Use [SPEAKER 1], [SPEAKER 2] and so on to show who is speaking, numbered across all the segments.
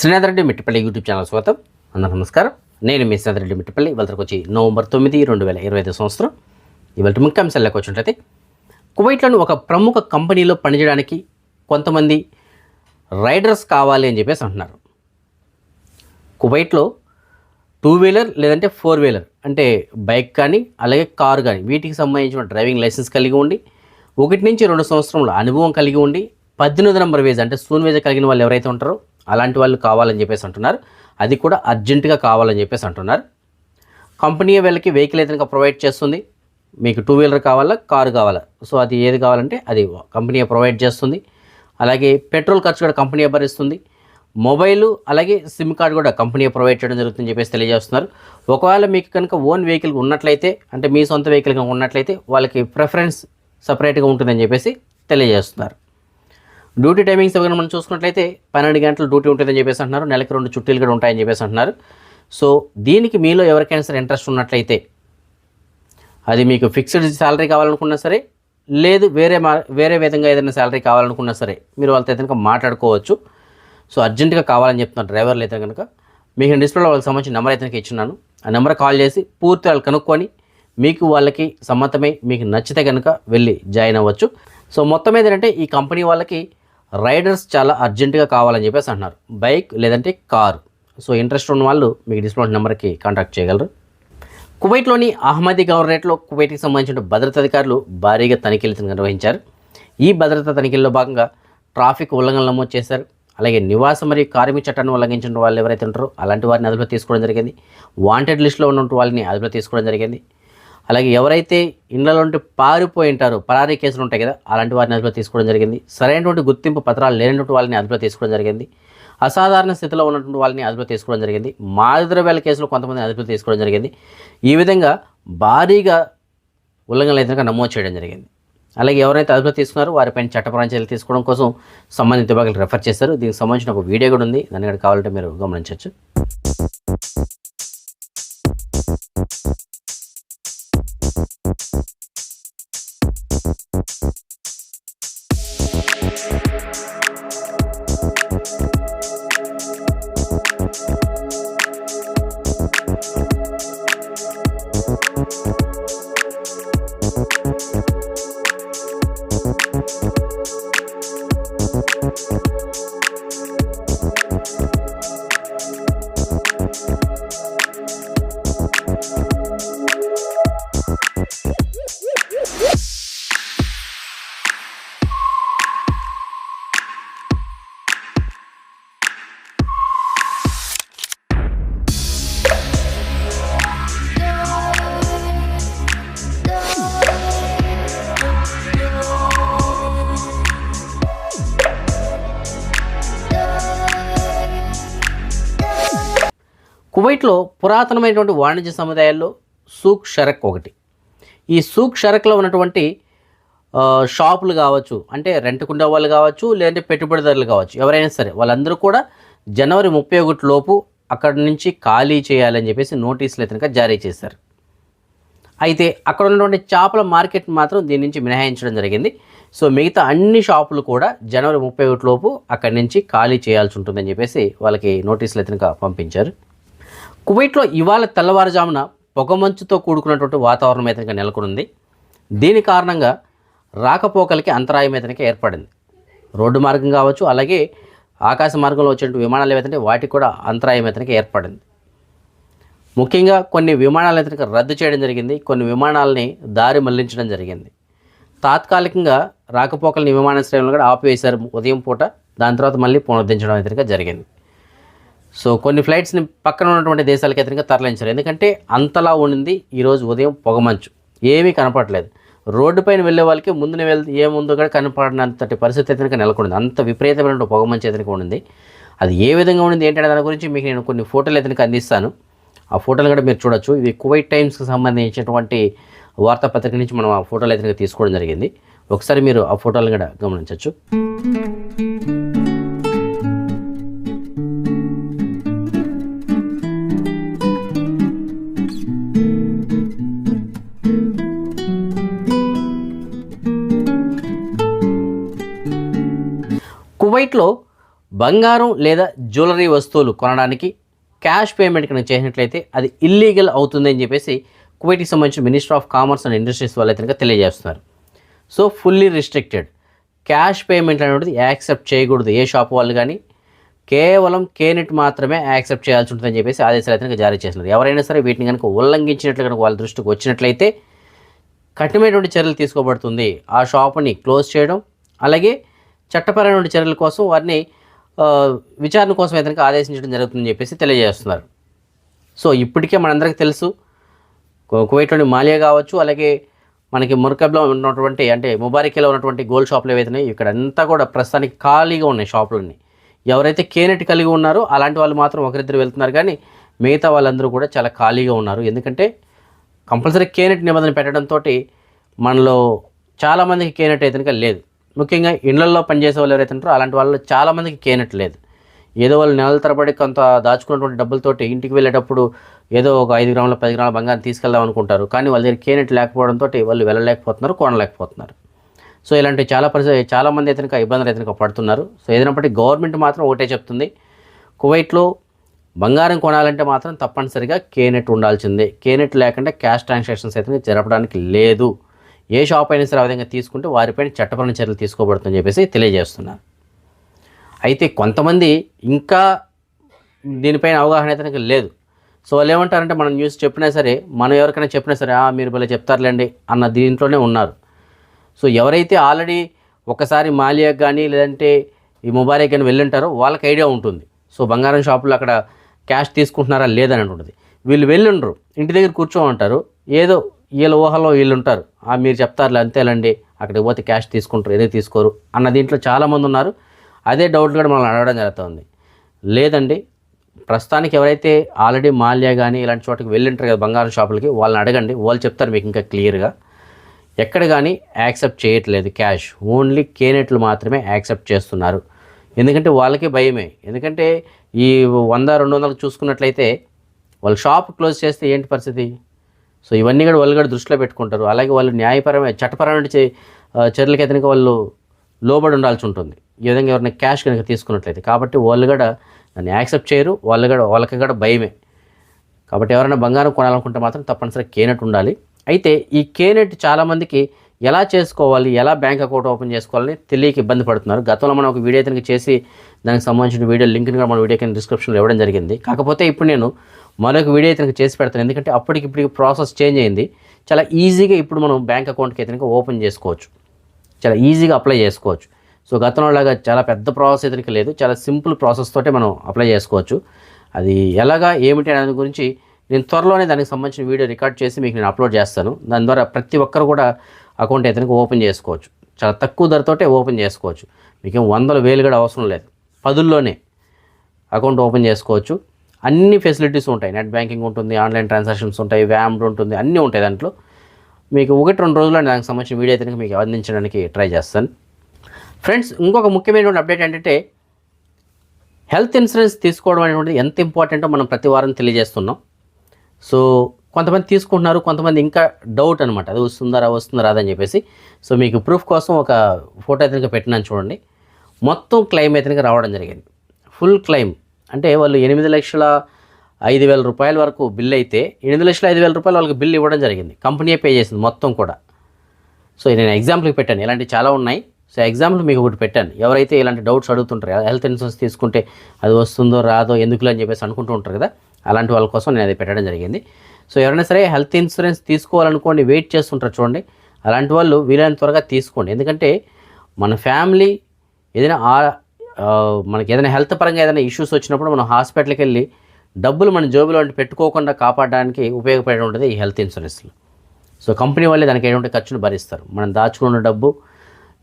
[SPEAKER 1] Srinath Reddy Mittapalli YouTube channel స్వాగతం. అందరూ నమస్కారం. నేను మీ శ్రీనాథ్ రెడ్డి ఇవాళకి వచ్చి నవంబర్ తొమ్మిది రెండు వేల ఇరవై ఐదు సంవత్సరం. ఇవాళ ముఖ్య అంశాలకు వచ్చినట్లయితే కువైట్లోని ఒక ప్రముఖ కంపెనీలో పనిచేయడానికి కొంతమంది రైడర్స్ కావాలి అని చెప్పేసి అంటున్నారు. కువైట్లో టూ వీలర్ లేదంటే ఫోర్ వీలర్ అంటే బైక్ కానీ అలాగే కారు కానీ వీటికి సంబంధించిన డ్రైవింగ్ లైసెన్స్ కలిగి ఉండి ఒకటి నుంచి రెండు సంవత్సరంలో అనుభవం కలిగి ఉండి పద్దెనిమిది నెంబర్ వేజ్ అంటే సూన్ వేజ్ కలిగిన వాళ్ళు ఎవరైతే ఉంటారో అలాంటి వాళ్ళు కావాలని చెప్పేసి అంటున్నారు. అది కూడా అర్జెంటుగా కావాలని చెప్పేసి అంటున్నారు. కంపెనీ వీళ్ళకి వెహికల్ అయితే ప్రొవైడ్ చేస్తుంది. మీకు టూ వీలర్ కావాలా కారు కావాలా? సో అది ఏది కావాలంటే అది కంపెనీ ప్రొవైడ్ చేస్తుంది. అలాగే పెట్రోల్ ఖర్చు కూడా కంపెనీ భరిస్తుంది. మొబైల్ అలాగే సిమ్ కార్డు కూడా కంపెనీ ప్రొవైడ్ చేయడం జరుగుతుందని చెప్పేసి తెలియజేస్తున్నారు. ఒకవేళ మీకు కనుక ఓన్ వెహికల్ ఉన్నట్లయితే అంటే మీ సొంత వెహికల్ కనుక ఉన్నట్లయితే వాళ్ళకి ప్రిఫరెన్స్ సపరేట్గా ఉంటుందని చెప్పేసి తెలియజేస్తున్నారు. డ్యూటీ టైమింగ్స్ ఏమైనా మనం చూసుకున్నట్లయితే పన్నెండు గంటలు డ్యూటీ ఉంటుందని చెప్పేసి అంటున్నారు. నెలకి రెండు చుట్టీలు కూడా ఉంటాయని చెప్పేసి అంటున్నారు. సో దీనికి మీలో ఎవరికైనా సరే ఇంట్రెస్ట్ ఉన్నట్లయితే అది మీకు ఫిక్స్డ్ శాలరీ కావాలనుకున్నా సరే లేదు వేరే మా వేరే విధంగా ఏదైనా శాలరీ కావాలనుకున్నా సరే మీరు వాళ్ళతో అయితే కనుక మాట్లాడుకోవచ్చు. సో అర్జెంటుగా కావాలని చెప్తున్నారు డ్రైవర్లు అయితే కనుక. మీకు డిస్ప్లేలో వాళ్ళకి సంబంధించిన నెంబర్ అయితే కనుక ఇచ్చున్నాను. ఆ నెంబర్ కాల్ చేసి పూర్తి వాళ్ళు కనుక్కొని మీకు వాళ్ళకి సమ్మతమై మీకు నచ్చితే కనుక వెళ్ళి జాయిన్ అవ్వచ్చు. సో మొత్తం ఏంటంటే ఈ కంపెనీ వాళ్ళకి రైడర్స్ చాలా అర్జెంటుగా కావాలని చెప్పేసి అంటున్నారు. బైక్ లేదంటే కారు. సో ఇంట్రెస్ట్ ఉన్న వాళ్ళు మీకు డిస్కౌంట్ నెంబర్కి కాంటాక్ట్ చేయగలరు. కువైట్లోని అహ్మదీ గవర్నరేట్లో కువైట్కి సంబంధించిన భద్రతా అధికారులు భారీగా తనిఖీలు నిర్వహించారు. ఈ భద్రతా తనిఖీల్లో భాగంగా ట్రాఫిక్ ఉల్లంఘనలు నమోదు చేశారు. అలాగే నివాస మరియు కార్మిక చట్టాన్ని ఉల్లంఘించిన వాళ్ళు ఎవరైతే ఉంటారో అలాంటి వారిని అదుపులో తీసుకోవడం జరిగింది. వాంటెడ్ లిస్టులో ఉన్న వాళ్ళని అదుపులో తీసుకోవడం జరిగింది. అలాగే ఎవరైతే ఇళ్ళలో ఉంటే పారిపోయి ఉంటారో పరారీ కేసులు ఉంటాయి కదా అలాంటి వారిని అదుపులో తీసుకోవడం జరిగింది. సరైనటువంటి గుర్తింపు పత్రాలు లేనటువంటి వాళ్ళని అదుపులో తీసుకోవడం జరిగింది. అసాధారణ స్థితిలో ఉన్నటువంటి వాళ్ళని అదుపులో తీసుకోవడం జరిగింది. మాదిద్రవ్యాల కేసులో కొంతమంది అదుపులో తీసుకోవడం జరిగింది. ఈ విధంగా భారీగా ఉల్లంఘనలు అయితే నమోదు చేయడం జరిగింది. అలాగే ఎవరైతే అదుపులో తీసుకున్నారో వారిపైన చట్టపరమైన చర్యలు తీసుకోవడం కోసం సంబంధిత విభాగాలు రెఫర్ చేశారు. దీనికి సంబంధించిన ఒక వీడియో కూడా ఉంది. దాన్ని కూడా కావాలంటే మీరు గమనించవచ్చు. కువైట్లో పురాతనమైనటువంటి వాణిజ్య సముదాయాల్లో సూక్ షరక్ ఒకటి. ఈ సూక్ షరక్లో ఉన్నటువంటి షాపులు కావచ్చు అంటే రెంట్కుండే వాళ్ళు కావచ్చు లేదంటే పెట్టుబడిదారులు కావచ్చు ఎవరైనా సరే వాళ్ళందరూ కూడా జనవరి ముప్పై ఒకటి లోపు అక్కడి నుంచి ఖాళీ చేయాలని చెప్పేసి నోటీసులు అయితే జారీ చేశారు. అయితే అక్కడ ఉన్నటువంటి చేపల మార్కెట్ మాత్రం దీని నుంచి మినహాయించడం జరిగింది. సో మిగతా అన్ని షాపులు కూడా జనవరి ముప్పై ఒకటి లోపు అక్కడి నుంచి ఖాళీ చేయాల్సి ఉంటుందని చెప్పేసి వాళ్ళకి నోటీసులు అయితే పంపించారు. కువైట్లో ఇవాళ తెల్లవారుజామున పొగమంచుతో కూడుకున్నటువంటి వాతావరణం అయితే నెలకొనుంది. దీని కారణంగా రాకపోకలకి అంతరాయం అయితే ఏర్పడింది. రోడ్డు మార్గం కావచ్చు అలాగే ఆకాశ మార్గంలో వచ్చే విమానాలు ఏవైతే వాటికి కూడా అంతరాయం అయితే ఏర్పడింది. ముఖ్యంగా కొన్ని విమానాలు అయితే రద్దు చేయడం జరిగింది. కొన్ని విమానాలని దారి మళ్ళించడం జరిగింది. తాత్కాలికంగా రాకపోకలని విమానాశ్రయంలో కూడా ఆపివేశారు ఉదయం పూట. దాని తర్వాత మళ్ళీ పునరుద్ధరించడం అయితే జరిగింది. సో కొన్ని ఫ్లైట్స్ని పక్కన ఉన్నటువంటి దేశాలకు ఎదురుగా తరలించారు. ఎందుకంటే అంతలా ఉండింది ఈరోజు ఉదయం పొగమంచు. ఏమీ కనపడలేదు రోడ్డు పైన వెళ్ళే వాళ్ళకి ముందున వెళ్ ఏముందో కూడా కనపడినంతటి పరిస్థితి అయితే నెలకొంది. అంత విపరీతమైన పొగమంచు అయితే ఉండింది. అది ఏ విధంగా ఉండింది ఏంటనే దాని గురించి మీకు నేను కొన్ని ఫోటోలు అయితే అందిస్తాను. ఆ ఫోటోలు కూడా మీరు చూడొచ్చు. ఇది కువైట్ టైమ్స్కి సంబంధించినటువంటి వార్తాపత్రిక నుంచి మనం ఆ ఫోటోలు అయితే తీసుకోవడం జరిగింది. ఒకసారి మీరు ఆ ఫోటోలు కూడా గమనించవచ్చు కువైట్లో బంగారం లేదా జ్యువెలరీ వస్తువులు కొనడానికి క్యాష్ పేమెంట్ కనుక చేసినట్లయితే అది ఇల్లీగల్ అవుతుంది అని చెప్పేసి కువైట్కి సంబంధించిన minister of commerce and industries వాళ్ళు అయితే తెలియజేస్తున్నారు. So fully restricted cash payment అనేది యాక్సెప్ట్ చేయకూడదు. ఏ షాప్ వాళ్ళు కానీ కేవలం కేనెట్ మాత్రమే యాక్సెప్ట్ చేయాల్సి ఉంటుందని చెప్పేసి ఆదేశాలు అయితే జారీ చేస్తున్నారు. ఎవరైనా సరే వీటిని కనుక ఉల్లంఘించినట్లు కనుక వాళ్ళ దృష్టికి వచ్చినట్లయితే కఠినమైనటువంటి చర్యలు తీసుకోబడుతుంది. ఆ షాప్ని క్లోజ్ చేయడం అలాగే చట్టపరమైన చర్యల కోసం వారిని విచారణ కోసం అయితే ఆదేశించడం జరుగుతుందని చెప్పేసి తెలియజేస్తున్నారు. సో ఇప్పటికే మనందరికీ తెలుసు కువైట్లోని మాలియా కావచ్చు అలాగే మనకి మురకబ్లో ఉన్నటువంటి అంటే ముబారికేలో ఉన్నటువంటి గోల్డ్ షాపులు ఏవైతున్నాయి ఇక్కడ అంతా కూడా ప్రస్తుతానికి ఖాళీగా ఉన్నాయి షాపులన్నీ. ఎవరైతే కేనెట్ కలిగి ఉన్నారో అలాంటి వాళ్ళు మాత్రం ఒకరిద్దరు వెళ్తున్నారు కానీ మిగతా వాళ్ళందరూ కూడా చాలా ఖాళీగా ఉన్నారు. ఎందుకంటే కంపల్సరీ కేనెట్ నిబంధన పెట్టడంతో మనలో చాలామందికి కేనెట్ అయితే లేదు. ముఖ్యంగా ఇళ్ళలో పనిచేసే వాళ్ళు ఎవరైతే ఉంటారో అలాంటి వాళ్ళు చాలామందికి కేనెట్ లేదు ఏదో వాళ్ళు నెలల తరబడి కొంత దాచుకున్నటువంటి డబ్బులతోటి ఇంటికి వెళ్ళేటప్పుడు ఏదో ఒక ఐదు గ్రాముల పది గ్రాముల బంగారం తీసుకెళ్దాం అనుకుంటారు. కానీ వాళ్ళ దగ్గర కేనెట్ లేకపోవడంతో వాళ్ళు వెళ్ళలేకపోతున్నారు కొనలేకపోతున్నారు. సో ఇలాంటి చాలా పరిస్థితి చాలామంది అయితే ఇబ్బందులు అయితే పడుతున్నారు. సో ఏదైనప్పటికీ గవర్నమెంట్ మాత్రం ఒకటే చెప్తుంది. కువైట్లో బంగారం కొనాలంటే మాత్రం తప్పనిసరిగా కేనెట్ ఉండాల్సిందే. కేనెట్ లేకుండా క్యాష్ ట్రాన్సాక్షన్స్ అయితే జరపడానికి లేదు. ఏ షాప్ అయినా సరే ఆ విధంగా తీసుకుంటే వారిపైన చట్టపరమైన చర్యలు తీసుకోబడుతుందని చెప్పేసి తెలియజేస్తున్నారు. అయితే కొంతమంది ఇంకా దీనిపైన అవగాహన అయితే నాకు లేదు. సో వాళ్ళు ఏమంటారంటే మనం న్యూస్ చెప్పినా సరే మనం ఎవరికైనా చెప్పినా సరే "ఆ, మీరు భలే చెప్తారులేండి అన్న దీంట్లోనే ఉన్నారు. సో ఎవరైతే ఆల్రెడీ ఒకసారి మాలియాకి కానీ లేదంటే ఈ ముబారక్ కానీ వెళ్ళుంటారో వాళ్ళకి ఐడియా ఉంటుంది. సో బంగారం షాపులో అక్కడ క్యాష్ తీసుకుంటున్నారా లేదని ఉంటుంది. వీళ్ళు వెళ్ళుండ్రు ఇంటి దగ్గర కూర్చోమంటారు ఏదో వీళ్ళ ఊహలో వీళ్ళు ఉంటారు "ఆ, మీరు చెప్తారులే అంతేలండి అక్కడికి పోతే క్యాష్ తీసుకుంటారు ఏదో తీసుకోరు అన్న దీంట్లో చాలామంది ఉన్నారు. అదే డౌట్ కూడా మనం అడగడం జరుగుతుంది. లేదండి ప్రస్తుతానికి ఎవరైతే ఆల్రెడీ మాల్యా కానీ ఇలాంటి చోటకి వెళ్ళింటారు కదా బంగారం షాపులకి వాళ్ళని అడగండి వాళ్ళు చెప్తారు మీకు ఇంకా క్లియర్గా ఎక్కడ కానీ యాక్సెప్ట్ చేయట్లేదు క్యాష్ ఓన్లీ కేనెట్లు మాత్రమే యాక్సెప్ట్ చేస్తున్నారు. ఎందుకంటే వాళ్ళకి భయమే. ఎందుకంటే ఈ వంద రెండు వందలకు చూసుకున్నట్లయితే వాళ్ళు షాప్ క్లోజ్ చేస్తే ఏంటి పరిస్థితి? సో ఇవన్నీ కూడా వాళ్ళు కూడా దృష్టిలో పెట్టుకుంటారు. అలాగే వాళ్ళు న్యాయపరమైన చట్టపరమైన చే- చర్యలకి కనుక వాళ్ళు లోబడి ఉండాల్సి ఉంటుంది. ఈ విధంగా ఎవరైనా క్యాష్ కనుక తీసుకున్నట్లయితే. కాబట్టి వాళ్ళు కూడా దాన్ని యాక్సెప్ట్ చేయరు. వాళ్ళు కూడా వాళ్ళకి కూడా భయమే. కాబట్టి ఎవరైనా బంగారం కొనాలనుకుంటే మాత్రం తప్పనిసరిగా కేనెట్ ఉండాలి. అయితే ఈ కేనెట్ చాలామందికి ఎలా చేసుకోవాలి ఎలా బ్యాంక్ అకౌంట్ ఓపెన్ చేసుకోవాలని తెలియక ఇబ్బంది పడుతున్నారు. గతంలో మనం ఒక వీడియో కనుక చేసి దానికి సంబంధించిన వీడియో లింక్ని కూడా మన వీడియో కింద డిస్క్రిప్షన్లో ఇవ్వడం జరిగింది. కాకపోతే ఇప్పుడు నేను మరొక వీడియో అయితే చేసి పెడతాను. ఎందుకంటే అప్పటికి ఇప్పటికి ప్రాసెస్ చేంజ్ అయింది. చాలా ఈజీగా ఇప్పుడు మనం బ్యాంక్ అకౌంట్కి అయితే ఓపెన్ చేసుకోవచ్చు. చాలా ఈజీగా అప్లై చేసుకోవచ్చు. సో గతంలో లాగా చాలా పెద్ద ప్రాసెస్ అయితే లేదు. చాలా సింపుల్ ప్రాసెస్ తోటే మనం అప్లై చేసుకోవచ్చు. అది ఎలాగా ఏమిటి అనే దాని గురించి నేను త్వరలోనే దానికి సంబంధించిన వీడియో రికార్డ్ చేసి మీకు నేను అప్లోడ్ చేస్తాను. దాని ద్వారా ప్రతి ఒక్కరు కూడా అకౌంట్ అయితే ఓపెన్ చేసుకోవచ్చు. చాలా తక్కువ ధరతోటే ఓపెన్ చేసుకోవచ్చు. మీకు వందల వేలు కూడా అవసరం లేదు. పదుల్లోనే అకౌంట్ ఓపెన్ చేసుకోవచ్చు. అన్ని ఫెసిలిటీస్ ఉంటాయి. నెట్ బ్యాంకింగ్ ఉంటుంది ఆన్లైన్ ట్రాన్సాక్షన్స్ ఉంటాయి వ్యామ్డ్ ఉంటుంది అన్నీ ఉంటాయి దాంట్లో. మీకు ఒకటి రెండు రోజుల్లో దానికి సంబంధించిన వీడియో అయితే మీకు అందించడానికి ట్రై చేస్తాను. ఫ్రెండ్స్ ఇంకొక ముఖ్యమైనటువంటి అప్డేట్ ఏంటంటే హెల్త్ ఇన్సూరెన్స్ తీసుకోవడం అనేటువంటిది ఎంత ఇంపార్టెంటో మనం ప్రతి వారం తెలియజేస్తున్నాం. సో కొంతమంది తీసుకుంటున్నారు కొంతమంది ఇంకా డౌట్ అనమాట అది వస్తుందా రా వస్తుందా రాదని చెప్పేసి. సో మీకు ప్రూఫ్ కోసం ఒక ఫోటో అయితే పెట్టినాను చూడండి. మొత్తం క్లెయిమ్ అయితే రావడం జరిగింది. ఫుల్ క్లెయిమ్ అంటే వాళ్ళు ఎనిమిది లక్షల ఐదు వేల రూపాయల వరకు బిల్ అయితే ఎనిమిది లక్షల ఐదు వేల రూపాయలు వాళ్ళకి బిల్ ఇవ్వడం జరిగింది. కంపెనీయే పే చేసింది మొత్తం కూడా. సో నేను ఎగ్జాంపుల్కి పెట్టాను. ఇలాంటివి చాలా ఉన్నాయి. సో ఎగ్జాంపుల్ మీకు ఒకటి పెట్టాను. ఎవరైతే ఇలాంటి డౌట్స్ అడుగుతుంటారు హెల్త్ ఇన్సూరెన్స్ తీసుకుంటే అది వస్తుందో రాదో ఎందుకులే అని చెప్పేసి అనుకుంటూ ఉంటారు కదా అలాంటి వాళ్ళ కోసం నేను అది పెట్టడం జరిగింది. సో ఎవరైనా సరే హెల్త్ ఇన్సూరెన్స్ తీసుకోవాలనుకోండి వెయిట్ చేస్తుంటారు చూడండి. అలాంటి వాళ్ళు వీలైన త్వరగా తీసుకోండి. ఎందుకంటే మన ఫ్యామిలీ ఏదైనా మనకి ఏదైనా హెల్త్ పరంగా ఏదైనా ఇష్యూస్ వచ్చినప్పుడు మనం హాస్పిటల్కి వెళ్ళి డబ్బులు మన జోబులో పెట్టుకోకుండా కాపాడడానికి ఉపయోగపడే ఉంటుంది ఈ హెల్త్ ఇన్సూరెన్స్లు. సో కంపెనీ వాళ్ళే దానికి ఎటువంటి ఖర్చును భరిస్తారు. మనం దాచుకున్న డబ్బు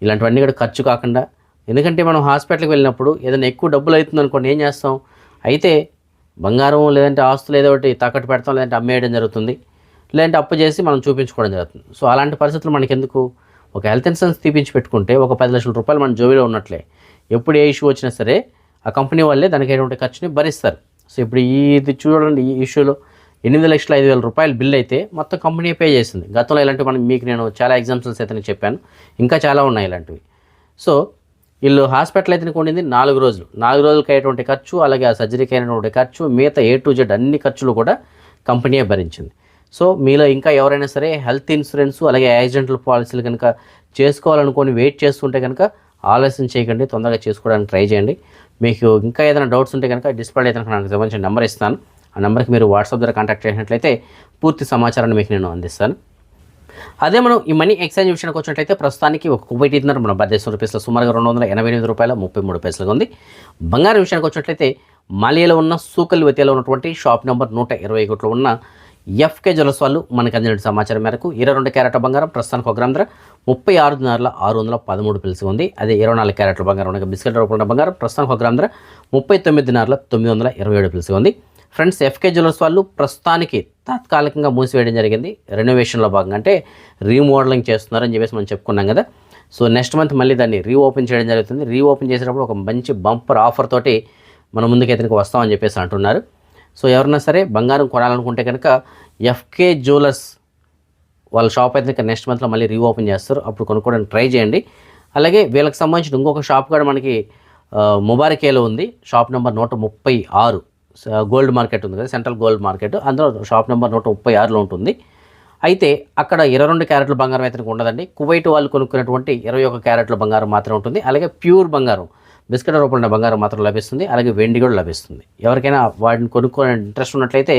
[SPEAKER 1] ఇలాంటివన్నీ కూడా ఖర్చు కాకుండా ఎందుకంటే మనం హాస్పిటల్కి వెళ్ళినప్పుడు ఏదైనా ఎక్కువ డబ్బులు అవుతుంది అనుకోండి ఏం చేస్తాం? అయితే బంగారం లేదంటే ఆస్తులు ఏదో ఒకటి తాకట్టు పెడతాం లేదంటే అమ్మేయడం జరుగుతుంది. లేదంటే అప్పు చేసి మనం చూపించుకోవడం జరుగుతుంది. సో అలాంటి పరిస్థితులు మనకి ఎందుకు ఒక హెల్త్ ఇన్సూరెన్స్ తీపించి పెట్టుకుంటే ఒక పది లక్షల రూపాయలు మన జోబీలో ఉన్నట్లే. ఎప్పుడు ఏ ఇష్యూ వచ్చినా సరే ఆ కంపెనీ వాళ్ళే దానికి అయినటువంటి ఖర్చుని భరిస్తారు. సో ఇప్పుడు ఈ ఇది చూడండి ఈ ఇష్యూలో ఎనిమిది లక్షల ఐదు వేల రూపాయల బిల్ అయితే మొత్తం కంపెనీ పే చేసింది. గతంలో ఇలాంటివి మనం మీకు నేను చాలా ఎగ్జాంపుల్స్ అయితే నేను చెప్పాను. ఇంకా చాలా ఉన్నాయి ఇలాంటివి. సో వీళ్ళు హాస్పిటల్ అయితే కొండింది నాలుగు రోజులు. నాలుగు రోజులకి అయ్యేటువంటి ఖర్చు అలాగే ఆ సర్జరీకి అయినటువంటి ఖర్చు మిగతా ఏ టు జెడ్ అన్ని ఖర్చులు కూడా కంపెనీయే భరించింది. సో మీలో ఇంకా ఎవరైనా సరే హెల్త్ ఇన్సూరెన్స్ అలాగే యాక్సిడెంటల్ పాలసీలు కనుక చేసుకోవాలనుకొని వెయిట్ చేస్తుంటే కనుక ఆలస్యం చేయకండి తొందరగా చేసుకోవడానికి ట్రై చేయండి. మీకు ఇంకా ఏదైనా డౌట్స్ ఉంటే కనుక డిస్ప్లే అయితే నాకు సంబంధించిన నెంబర్ ఇస్తాను. ఆ నెంబర్కి మీరు వాట్సాప్ ద్వారా కాంటాక్ట్ చేసినట్లయితే పూర్తి సమాచారాన్ని మీకు నేను అందిస్తాను. అదే మనం ఈ మనీ ఎక్స్చేంజ్ విషయానికి వచ్చినట్లయితే ప్రస్తుతానికి ఒక కువైట్ మన భారతదేశం రూపీస్లో సుమారుగా రెండు వందల ఎనభై ఎనిమిది రూపాయల ముప్పై మూడు పైసలుగా ఉంది. బంగారం విషయానికి వచ్చినట్లయితే మాలియాలో ఉన్న సూకల్ వెతిలో ఉన్నటువంటి షాప్ నెంబర్ నూట ఇరవై ఒకటిలో ఉన్న ఎఫ్కే జ్యువెల్స్ వాళ్ళు మనకు అందిన సమాచారం మేరకు ఇరవై రెండు క్యారెట్ల బంగారం ప్రస్తుతానికి ఒక గ్రామ్ ధర ముప్పై ఆరు దినారుల ఆరు వందల పదమూడు పిలిసి ఉంది. అదే ఇరవై నాలుగు క్యారెట్ల బంగారం ఉండగా బిస్కెట్ రూపంలో బంగారం ప్రస్తుతానికి ఒక గ్రామ్ ధర ముప్పై తొమ్మిది దినారుల తొమ్మిది వందల ఇరవై ఏడు పిలిసి ఉంది. ఫ్రెండ్స్ ఎఫ్కే జ్యువెల్స్ వాళ్ళు ప్రస్తుతానికి తాత్కాలికంగా మూసివేయడం జరిగింది. రెనోవేషన్లో భాగంగా. అంటే రీమోడలింగ్ చేస్తున్నారని చెప్పేసి మనం చెప్పుకున్నాం కదా. సో నెక్స్ట్ మంత్ మళ్ళీ దాన్ని రీఓపెన్ చేయడం జరుగుతుంది. రీఓపెన్ చేసేటప్పుడు ఒక మంచి బంపర్ ఆఫర్ తోటి మన ముందుకు ఇతనికి వస్తామని చెప్పేసి అంటున్నారు. సో ఎవరన్నా సరే బంగారం కొనాలనుకుంటే కనుక ఎఫ్కే జ్యువెలర్స్ వాళ్ళ షాప్ అయితే నెక్స్ట్ మంత్లో మళ్ళీ రీఓపెన్ చేస్తారు. అప్పుడు కొనుక్కోవడానికి ట్రై చేయండి. అలాగే వీళ్ళకి సంబంధించిన ఇంకొక షాప్ కూడా మనకి ముబారకేలో ఉంది. షాప్ నెంబర్ నూట ముప్పై ఆరు. గోల్డ్ మార్కెట్ ఉంది కదా సెంట్రల్ గోల్డ్ మార్కెట్. అందులో షాప్ నెంబర్ నూట ముప్పై ఆరులో ఉంటుంది. అయితే అక్కడ ఇరవై రెండు క్యారెట్ల బంగారం అయితే ఉండదండి. కువైట్ వాళ్ళు కొనుక్కున్నటువంటి ఇరవై ఒక క్యారెట్ల బంగారం మాత్రం ఉంటుంది. అలాగే ప్యూర్ బంగారం బిస్కెట్ రూపంలో బంగారం మాత్రం లభిస్తుంది. అలాగే వెండి కూడా లభిస్తుంది. ఎవరికైనా వాటిని కొనుక్కునే ఇంట్రెస్ట్ ఉన్నట్లయితే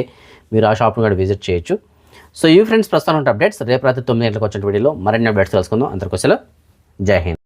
[SPEAKER 1] మీరు ఆ షాప్ను కూడా విజిట్ చేయొచ్చు. సో ఈ ఫ్రెండ్స్ ప్రస్తుతం ఉన్న అప్డేట్స్. రేపు రాత్రి తొమ్మిది గంటలకు వచ్చిన వీడియోలో మరిన్ని అప్డేట్స్ తెలుసుకుందాం. అందరికోసం Jai Hind.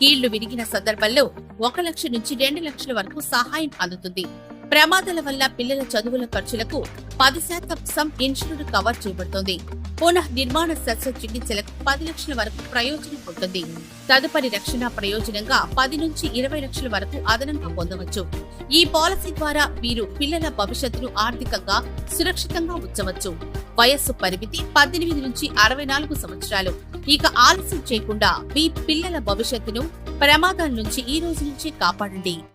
[SPEAKER 2] కీళ్ళు విరిగిన సందర్భంలో ఒక లక్ష నుంచి రెండు లక్షల వరకు సహాయం అందుతుంది. ప్రమాదాల వల్ల పిల్లల చదువుల ఖర్చులకు పది శాతం సమ్ ఇన్సూరెన్స్ కవర్ చేయబడుతుంది. పునః నిర్మాణ శస్త్ర చికిత్సలకు పది లక్షల వరకు ప్రయోజనం ఉంటుంది. తదుపరి రక్షణ ప్రయోజనంగా పది నుంచి ఇరవై లక్షల వరకు అదనంగా పొందవచ్చు. ఈ పాలసీ ద్వారా మీరు పిల్లల భవిష్యత్తును ఆర్థికంగా సురక్షితంగా ఉంచవచ్చు. వయస్సు పరిమితి పద్దెనిమిది నుంచి అరవై నాలుగు సంవత్సరాలు. ఇక ఆలస్యం చేయకుండా మీ పిల్లల భవిష్యత్తును ప్రమాదాల నుంచి ఈ రోజు నుంచి కాపాడండి.